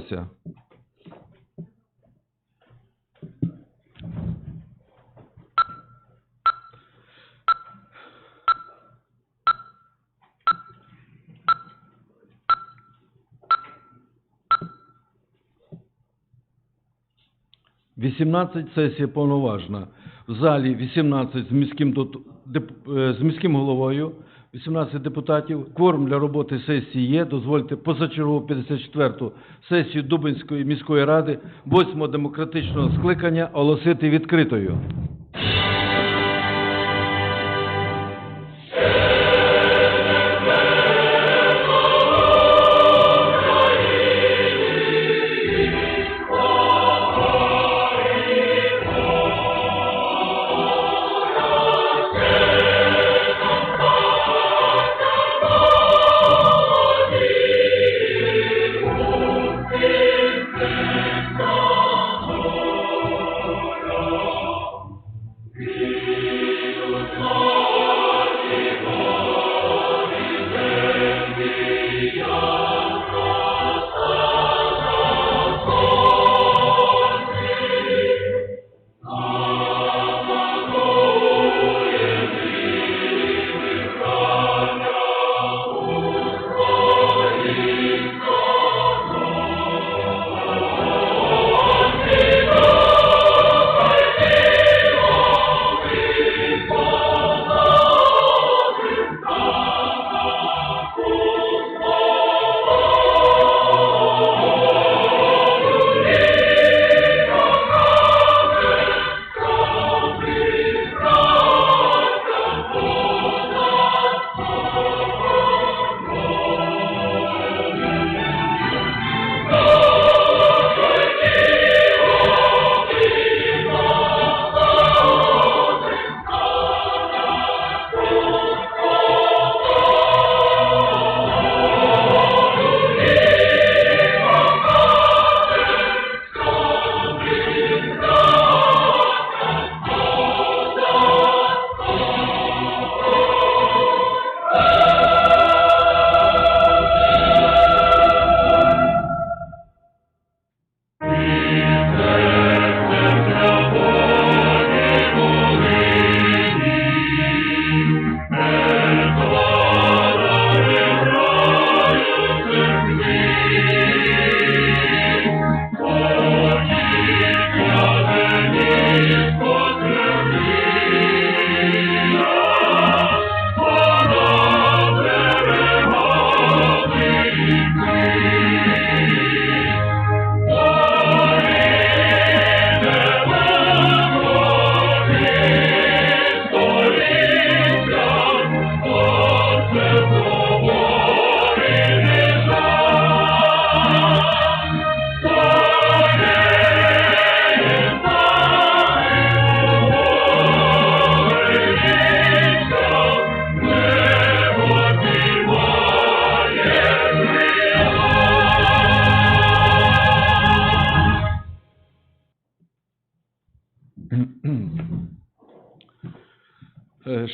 Ся. Вісімнадцять сесія повноважна. В залі 18 з міським, е, з міським головою, 18 депутатів. Кворум для роботи сесії є. Дозвольте позачергову 54-ту сесію Дубинської міської ради 8 демократичного скликання оголосити відкритою. Е,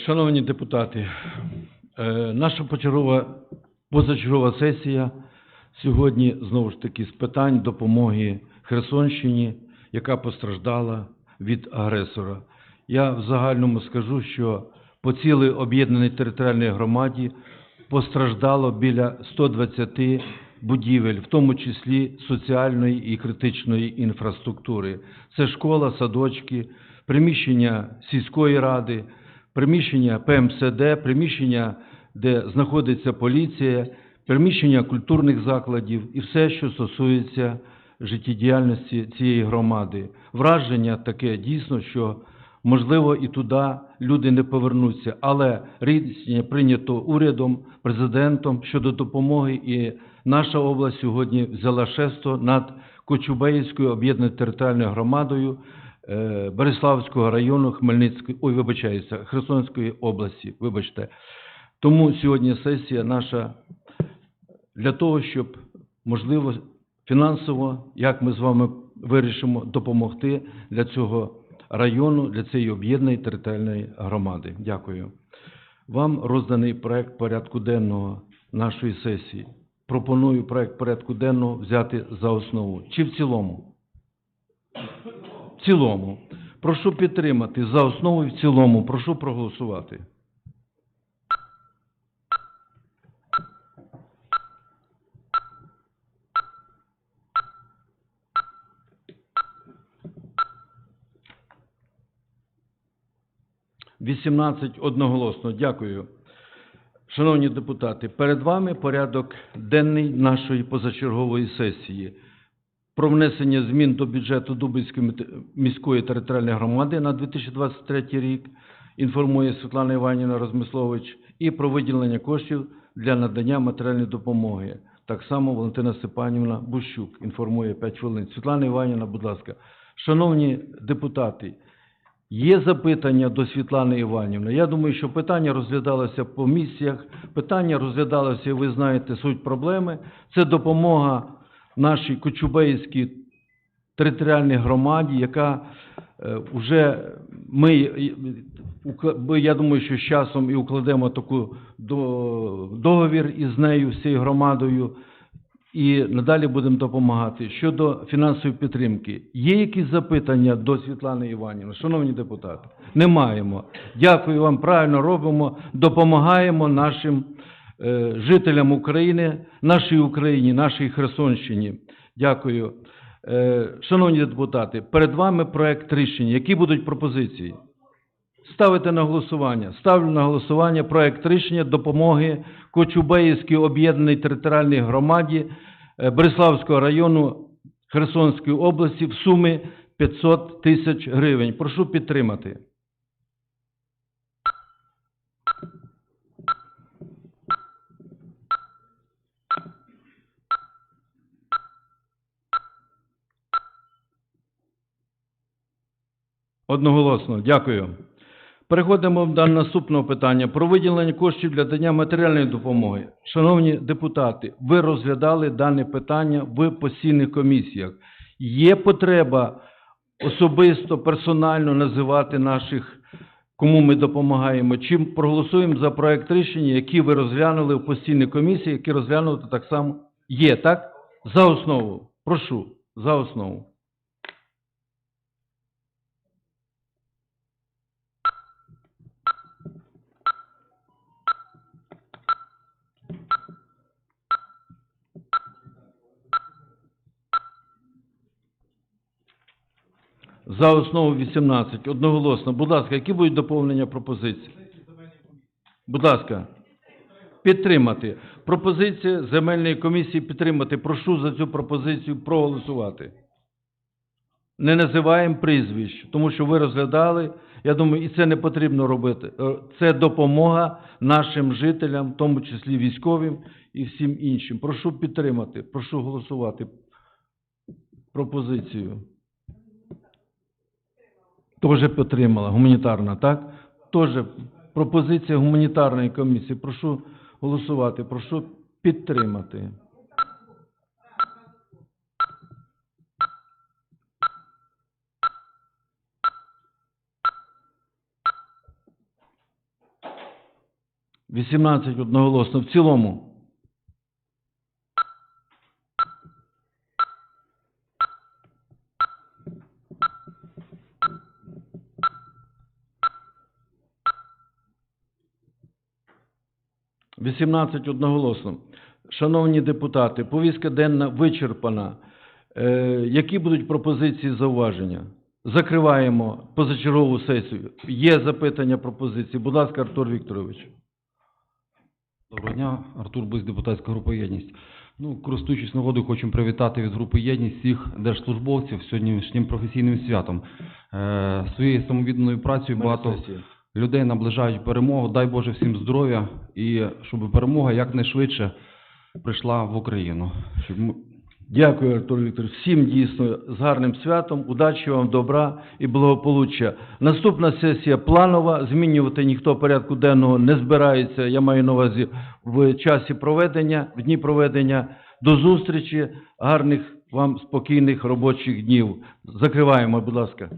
Шановні депутати, е, наша почергова, позачергова сесія сьогодні знову ж таки з питань допомоги Херсонщині, яка постраждала від агресора. Я в загальному скажу, що по цілій об'єднаній територіальній громаді постраждало біля 120 будівель, в тому числі соціальної і критичної інфраструктури. Це школа, садочки, приміщення сільської ради, приміщення ПМСД, приміщення, де знаходиться поліція, приміщення культурних закладів і все, що стосується життєдіяльності цієї громади. Враження таке дійсно, що можливо і туди люди не повернуться, але рішення прийнято урядом, президентом щодо допомоги, і наша область сьогодні взяла шесто над Кочубеївською об'єднаною територіальною громадою е, Береславського району Хмельницької, ой, вибачаюся, Херсонської області, вибачте. Тому сьогодні сесія наша для того, щоб можливо фінансово, як ми з вами вирішимо допомогти для цього району, для цієї об'єднаної територіальної громади. Дякую. Вам розданий проект порядку денного нашої сесії. пропоную проект порядку денного взяти за основу. Чи в цілому? В цілому. Прошу підтримати за основу і в цілому. Прошу проголосувати. Вісімнадцять одноголосно. Дякую. Шановні депутати, перед вами порядок денний нашої позачергової сесії про внесення змін до бюджету Дубинської міської територіальної громади на 2023 рік, інформує Світлана Іванівна Розмислович, і про виділення коштів для надання матеріальної допомоги. Так само Валентина Степанівна Бущук інформує 5 хвилин. Світлана Іванівна, будь ласка. Шановні депутати, Є запитання до Світлани Іванівни. Я думаю, що питання розглядалося по місіях, питання розглядалося, ви знаєте суть проблеми. Це допомога нашій Кочубеївській територіальній громаді, яка е, вже ми, я думаю, що з часом і укладемо таку договір із нею, з цією громадою, і надалі будемо допомагати. Щодо фінансової підтримки, є якісь запитання до Світлани Іванівни? Шановні депутати, не маємо. Дякую вам, правильно робимо, допомагаємо нашим е, жителям України, нашій Україні, нашій Херсонщині. Дякую. Е, шановні депутати, перед вами проект рішення. Які будуть пропозиції? Ставити на голосування. Ставлю на голосування проект рішення допомоги Кочубеївській об'єднаній територіальній громаді е, Береславського району Херсонської області в сумі 500 тисяч гривень. Прошу підтримати. Одноголосно. Дякую. Переходимо до наступного питання про виділення коштів для надання матеріальної допомоги. Шановні депутати, ви розглядали дане питання в постійних комісіях. Є потреба особисто, персонально називати наших, кому ми допомагаємо, чи проголосуємо за проект рішення, який ви розглянули в постійній комісії, які розглянули так само. Є, так? За основу. Прошу, за основу. За основу 18. Одноголосно. Будь ласка, які будуть доповнення пропозицій? Будь ласка. Підтримати. Пропозиція земельної комісії підтримати. Прошу за цю пропозицію проголосувати. Не називаємо прізвищ, тому що ви розглядали. Я думаю, і це не потрібно робити. Е, Це допомога нашим жителям, в тому числі військовим і всім іншим. Прошу підтримати. Прошу голосувати пропозицію. Тоже підтримала, гуманітарна, так? Тоже пропозиція гуманітарної комісії. Прошу голосувати, прошу підтримати. Вісімнадцять одноголосно. В цілому. Вісімнадцять одноголосно. Шановні депутати, повістка денна вичерпана. Е, які будуть пропозиції зауваження? Закриваємо позачергову сесію. Є запитання, пропозиції. Будь ласка, Артур Вікторович. Доброго дня, Артур Бис, депутатська група «Єдність». Ну, користуючись нагодою, хочемо привітати від групи «Єдність» всіх держслужбовців сьогоднішнім професійним святом. Е, своєю самовідданою працею багато Сесія. Людей наближають перемогу. Дай Боже всім здоров'я і щоб перемога якнайшвидше прийшла в Україну. Щоб Дякую, Артур Вікторович. Всім дійсно з гарним святом, удачі вам, добра і благополуччя. Наступна сесія планова. Змінювати ніхто порядку денного не збирається. Я маю на увазі в часі проведення, в дні проведення. До зустрічі. Гарних вам спокійних робочих днів. Закриваємо, будь ласка.